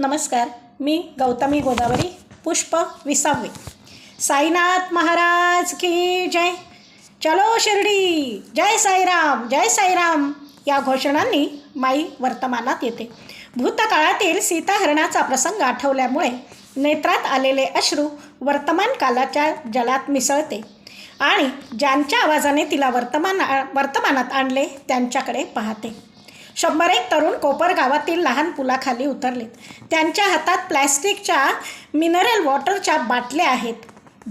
नमस्कार मी गौतमी गोदावरी पुष्प विसावे. साईनाथ महाराज की जय. चलो शिर्डी. जय साईराम जय साईराम. या घोषणांनी माई वर्तमानात येते. भूतकाळातील सीताहरणाचा प्रसंग आठवल्यामुळे नेत्रात आलेले अश्रू वर्तमान कालाच्या जलात मिसळते. आणि ज्यांच्या आवाजाने तिला वर्तमान वर्तमानात आणले त्यांच्याकडे पाहते. शंभर एक तरुण कोपर गावातील लहान पुलाखाली उतरलेत. त्यांच्या हातात प्लॅस्टिकच्या मिनरल वॉटरच्या बाटल्या आहेत.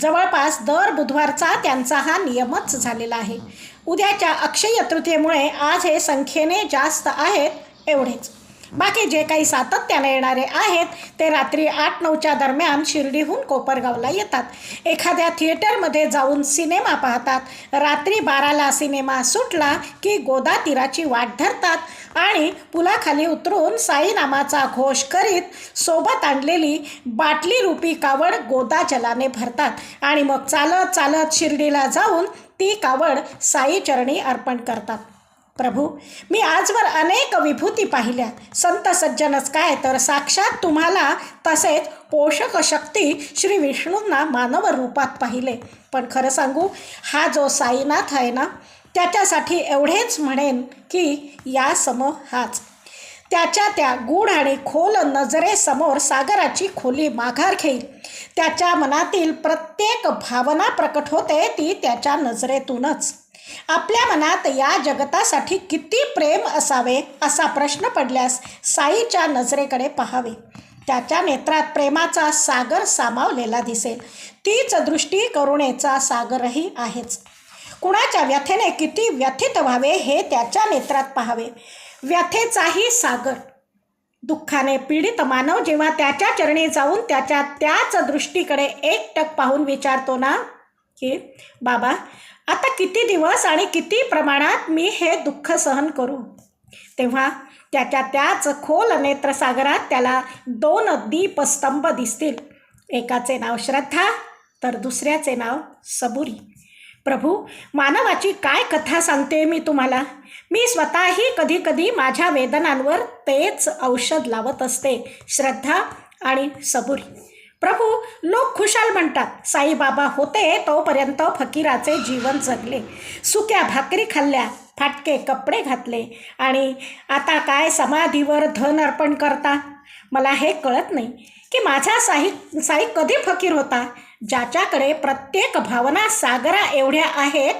जवळपास दर बुधवारचा त्यांचा हा नियमच झालेला आहे. उद्याच्या अक्षय तृतीयेमुळे आज हे संख्येने जास्त आहेत एवढेच. बाकी जे काही सातत्याने येणारे आहेत ते रात्री आठ नऊच्या दरम्यान शिर्डीहून कोपरगावला येतात. एखाद्या थिएटरमध्ये जाऊन सिनेमा पाहतात. रात्री बाराला सिनेमा सुटला की गोदा तीराची वाट धरतात आणि पुलाखाली उतरून साईनामाचा घोष करीत सोबत आणलेली बाटली रूपी कावड गोदा जलाने भरतात आणि मग चालत चालत शिर्डीला जाऊन ती कावड साईचरणी अर्पण करतात. प्रभू मी आजवर अनेक विभूती पाहिल्या. संत सज्जनच काय तर साक्षात तुम्हाला तसेच पोषक शक्ती श्री विष्णूंना मानव रूपात पाहिले. पण खरं सांगू हा जो साईनाथ आहे ना त्याच्यासाठी एवढेच म्हणेन की या सम हाच. त्याच्या त्या गूढ आणि खोल नजरेसमोर सागराची खोली माघार घेईल. त्याच्या मनातील प्रत्येक भावना प्रकट होते ती त्याच्या नजरेतूनच. आपल्या मनात या जगतासाठी किती प्रेम असावे असा प्रश्न पडल्यास साईच्या नजरेकडे पाहावे. त्याच्या नेत्रात प्रेमाचा सागर सामावलेला दिसेल. तीच दृष्टी करुणेचा सागरही आहेच. कुणाच्या व्यथेने किती व्यथित व्हावे हे त्याच्या नेत्रात पाहावे. व्यथेचाही सागर. दुःखाने पीडित मानव जेव्हा त्याच्या चरणी जाऊन त्याच्या त्याच दृष्टीकडे एकटक पाहून विचारतो ना की बाबा आता किती दिवस आणि किती प्रमाणात मी हे दुःख सहन करू? तेव्हा त्याच्या त्याच खोल नेत्रसागरात त्याला दोन दीपस्तंभ दिसतील. एकाचे नाव श्रद्धा तर दुसऱ्याचे नाव सबुरी. प्रभू मानवाची काय कथा सांगते मी तुम्हाला? मी स्वतःही कधीकधी माझ्या वेदनांवर तेच औषध लावत असते श्रद्धा आणि सबुरी. प्रभू लोक खुशाल म्हणतात. साईबाबा होते तोपर्यंत फकीराचे जीवन जगले. सुक्या भाकरी खाल्ल्या फाटके कपडे घातले. आणि आता काय समाधीवर धन अर्पण करता? मला हे कळत नाही की माझा साई साई कधी फकीर होता? ज्याच्याकडे प्रत्येक भावना सागरा एवढ्या आहेत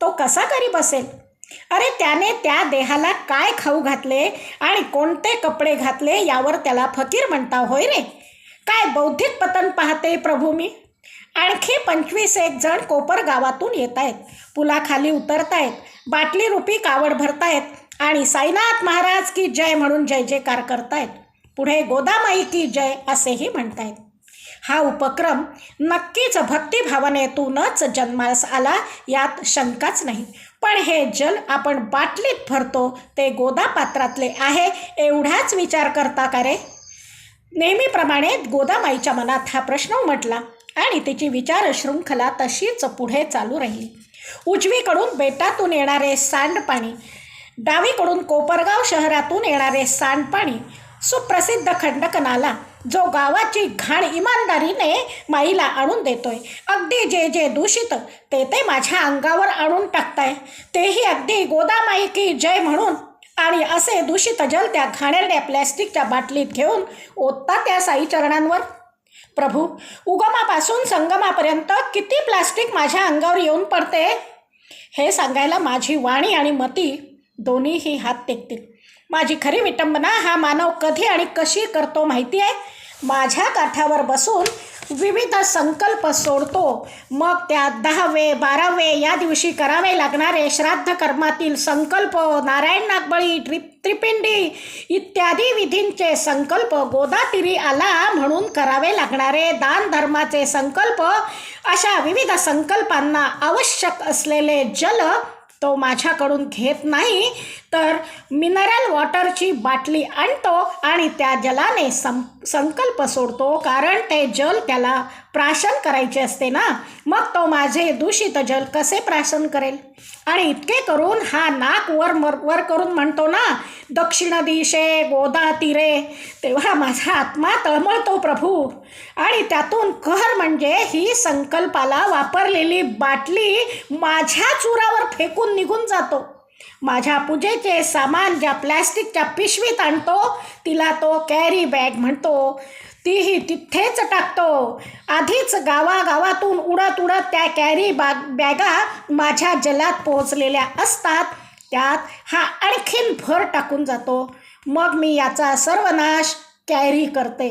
तो कसा करी बसेल अरे त्याने त्या देहाला काय खाऊ घातले आणि कोणते कपडे घातले यावर त्याला फकीर म्हणता होय रे? काय बौद्धिक पतन पाहते प्रभू मी? आणखी पंचवीस एक जण कोपर गावातून येत आहेत पुलाखाली उतरतायत. बाटली रूपी कावड भरतायत. आणि साईनाथ महाराज की जय म्हणून जय जयकार करतायत. पुढे गोदामाई की जय असेही म्हणतायत. हा उपक्रम नक्कीच भक्तिभावनेतूनच जन्मास आला यात शंकाच नाही. पण हे जल आपण बाटलीत भरतो ते गोदापात्रातले आहे एवढाच विचार करता का रे? नेहमीप्रमाणे गोदामाईच्या मनात हा प्रश्न उमटला आणि तिची विचार शृंखला तशीच पुढे चालू राहिली. उजवीकडून बेटातून येणारे सांडपाणी डावीकडून कोपरगाव शहरातून येणारे सांडपाणी सुप्रसिद्ध खंडकनाला जो गावाची घाण इमानदारीने माईला आणून देतोय. अगदी जे जे दूषित ते ते माझ्या अंगावर आणून टाकताय. तेही अगदी गोदामाई की जय म्हणून आणि असे दूषित जल त्या घाणेरड्या प्लॅस्टिकच्या बाटलीत घेऊन ओतता त्या साई चरणांवर. प्रभू उगमापासून संगमापर्यंत किती प्लास्टिक माझ्या अंगावर येऊन पडते? हे सांगायला माझी वाणी आणि मती दोन्हीही हात टेकतील. माझी खरी विटंबना हा मानव कधी आणि कशी करतो माहिती आहे माझ्या काठावर बसून विविध संकल्प सोडतो. मग त्या दहावे बारावे या दिवशी करावे लागणारे श्राद्ध कर्मातील संकल्प नारायण नागबळी त्रि त्रिपिंडी इत्यादी विधींचे संकल्प गोदातिरी आला म्हणून करावे लागणारे दान धर्माचे संकल्प अशा विविध संकल्पांना आवश्यक असलेले जल तो माझ्याकडून घेत नाही तर मिनरल वॉटरची बाटली आणतो आणि त्या जलाने सं संकल्प सोडतो कारण ते जल त्याला प्राशन करायचे असते ना. मग तो माझे दूषित जल कसे प्राशन करेल? आणि इतके करून हा नाक वर मर वर करून म्हणतो ना दक्षिण दिशे गोदा तीरे तेव्हा माझा आत्मा तळमळतो प्रभू. आणि त्यातून कर म्हणजे ही संकल्पाला वापरलेली बाटली माझ्या चुरावर फेकून निघून जातो. माझ्या पूजेचे सामान ज्या प्लॅस्टिकच्या पिशवीत आणतो तिला तो कॅरी बॅग म्हणतो. तीही तिथेच टाकतो. आधीच गावागावातून उडत उडत त्या कॅरी बाग बॅगा माझ्या जलात पोहोचलेल्या असतात. त्यात हा आणखीन भर टाकून जातो. मग मी याचा सर्वनाश कॅरी करते.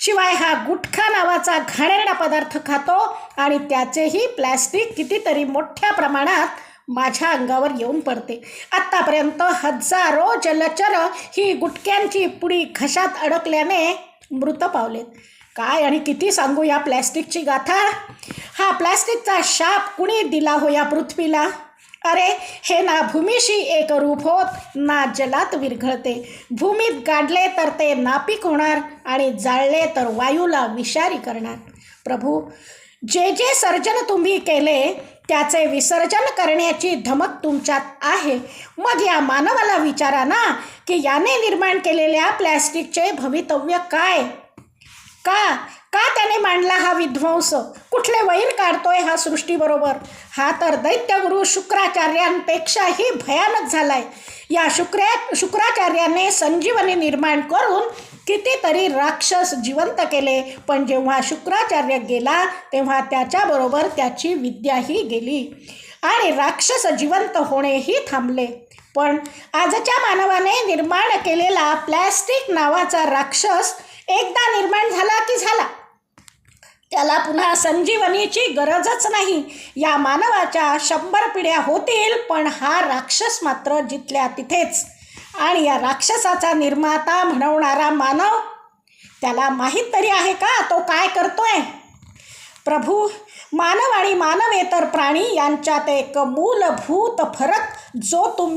शिवाय हा गुटखा नावाचा घाणेरडा पदार्थ खातो आणि त्याचेही प्लॅस्टिक कितीतरी मोठ्या प्रमाणात माझ्या अंगावर येऊन पडते. आत्तापर्यंत हजारो जलचर ही गुटक्यांची पुडी घशात अडकल्याने मृत पावलेत काय आणि किती सांगू या प्लॅस्टिकची गाथा? हा प्लॅस्टिकचा शाप कुणी दिला हो या पृथ्वीला? अरे हे ना भूमीशी एक रूप होत ना जलात विरघळते. भूमीत गाडले तर ते नापीक होणार आणि जाळले तर वायूला विषारी करणार. प्रभू जे जे सर्जन तुम्ही केले त्याचे विसर्जन करण्याची धमक तुमच्यात आहे. मग या मानवाला विचारा ना की याने निर्माण केलेल्या प्लॅस्टिकचे भवितव्य काय? का? का त्याने मांडला हा विध्वंस? कुठले वैर काढतोय हा सृष्टीबरोबर? हा तर दैत्यगुरु शुक्राचार्यांपेक्षाही भयानक झालाय. या शुक्र्या शुक्राचार्याने संजीवनी निर्माण करून कितीतरी राक्षस जिवंत केले. पण जेव्हा शुक्राचार्य गेला तेव्हा त्याच्याबरोबर त्याची विद्याही गेली. आणि राक्षस जिवंत होणेही थांबले. पण आजच्या मानवाने निर्माण केलेला प्लॅस्टिक नावाचा राक्षस एकदा निर्माण झाला की झाला. त्याला पुन्हा संजीवनीची गरजच नाही. या मानवाच्या शंभर पिढ्या होतील पण हा राक्षस मात्र जिथल्या तिथेच. आणि या राक्षसाचा निर्माता म्हणवणारा मानव त्याला माहीत तरी आहे का? तो काय करतोय? प्रभू मानव आणि मानवेतर प्राणी यांच्यात एक मूलभूत फरक जो तुम्ही